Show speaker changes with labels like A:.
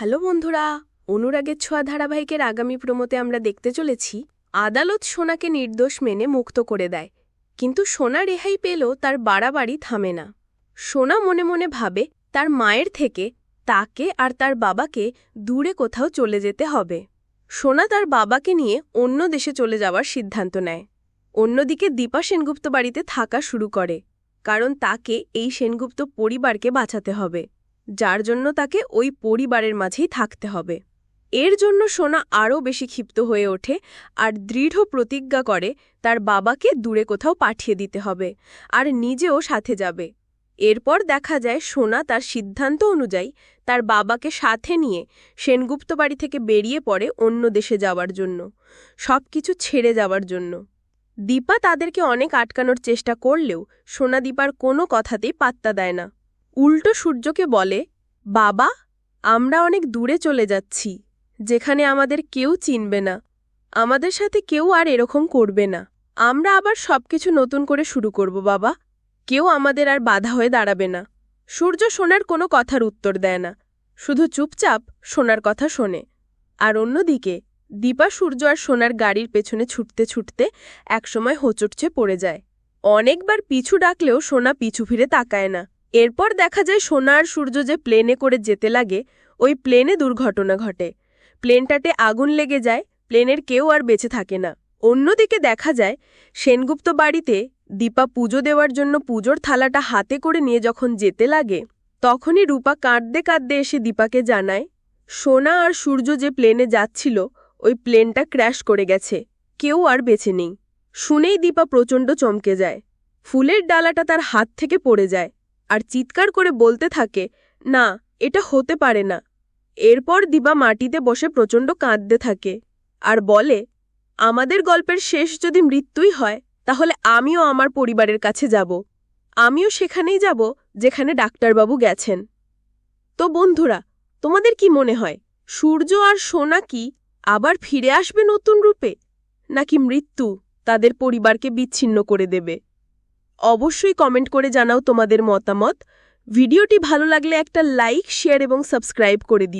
A: Hello বন্ধুরা, অনুরাগের ছোঁয়া ধারাবাহিকের আগামী প্রমোতে আমরা দেখতে চলেছি। আদালত সোনাকে নির্দোষ মেনে মুক্ত করে দেয়, কিন্তু সোনা রেহাই পেলেও তার বাড়াবাড়ি থামে না। সোনা মনে মনে ভাবে, তার মায়ের থেকে তাকে আর তার বাবাকে দূরে কোথাও চলে যেতে হবে। সোনা তার বাবাকে নিয়ে অন্য দেশে চলে যাওয়ার সিদ্ধান্ত নেয়। অন্যদিকে দীপা সেনগুপ্ত বাড়িতে থাকা শুরু করে, কারণ তাকে এই সেনগুপ্ত পরিবারকে বাঁচাতে হবে। যার জন্য তাকে ওই পরিবারের মাঝেই থাকতে হবে। এর জন্য সোনা আরও বেশি ক্ষিপ্ত হয়ে ওঠে আর দৃঢ় প্রতিজ্ঞা করে তার বাবাকে দূরে কোথাও পাঠিয়ে দিতে হবে আর নিজেও সাথে যাবে। এরপর দেখা যায় সোনা তার সিদ্ধান্ত অনুযায়ী তার বাবাকে সাথে নিয়ে সেনগুপ্ত বাড়ি থেকে বেরিয়ে পড়ে অন্য দেশে যাওয়ার জন্য সব কিছু ছেড়ে যাওয়ার জন্য। দীপা তাদেরকে অনেক আটকানোর চেষ্টা করলেও সোনা দীপার কোনো কথাতেই পাত্তা দেয় না। উল্টো সূর্যকে বলে, বাবা, আমরা অনেক দূরে চলে যাচ্ছি, যেখানে আমাদের কেউ চিনবে না। আমাদের সাথে কেউ আর এরকম করবে না। আমরা আবার সবকিছু নতুন করে শুরু করব, বাবা। কেউ আমাদের আর বাধা হয়ে দাঁড়াবে না। সূর্য সোনার কোনো কথার উত্তর দেয় না। শুধু চুপচাপ সোনার কথা শোনে। আর অন্যদিকে, দীপা সূর্য আর সোনার গাড়ির পেছনে ছুটতে ছুটতে একসময় হোঁচটছে পড়ে যায়। অনেকবার পিছু ডাকলেও সোনা পিছু ফিরে তাকায় না। এরপর দেখা যায় সোনা আর সূর্য যে প্লেনে করে যেতে লাগে, ওই প্লেনে দুর্ঘটনা ঘটে। প্লেনটাতে আগুন লেগে যায়, প্লেনের কেউ আর বেঁচে থাকে না। অন্যদিকে দেখা যায়, সেনগুপ্ত বাড়িতে দীপা পুজো দেওয়ার জন্য পুজোর থালাটা হাতে করে নিয়ে যখন যেতে লাগে, তখনই রূপা কাঁদতে কাঁদতে এসে দীপাকে জানায়, সোনা আর সূর্য যে প্লেনে যাচ্ছিল, ওই প্লেনটা ক্র্যাশ করে গেছে, কেউ আর বেঁচে নেই। শুনেই দীপা প্রচণ্ড চমকে যায়। ফুলের ডালাটা তার হাত থেকে পড়ে যায়। আর চিৎকার করে বলতে থাকে, না, এটা হতে পারে না। এরপর দিবা মাটিতে বসে প্রচণ্ড কাঁদতে থাকে আর বলে, আমাদের গল্পের শেষ যদি মৃত্যুই হয়, তাহলে আমিও আমার পরিবারের কাছে যাব। আমিও সেখানেই যাব যেখানে ডাক্তারবাবু গেছেন। তো বন্ধুরা, তোমাদের কি মনে হয়, সূর্য আর সোনা কি আবার ফিরে আসবে নতুন রূপে, নাকি মৃত্যু তাদের পরিবারকে বিচ্ছিন্ন করে দেবে? অবশ্যই কমেন্ট করে জানাও তোমাদের মতামত। ভিডিওটি ভালো লাগলে একটা লাইক, শেয়ার এবং সাবস্ক্রাইব করে দিও।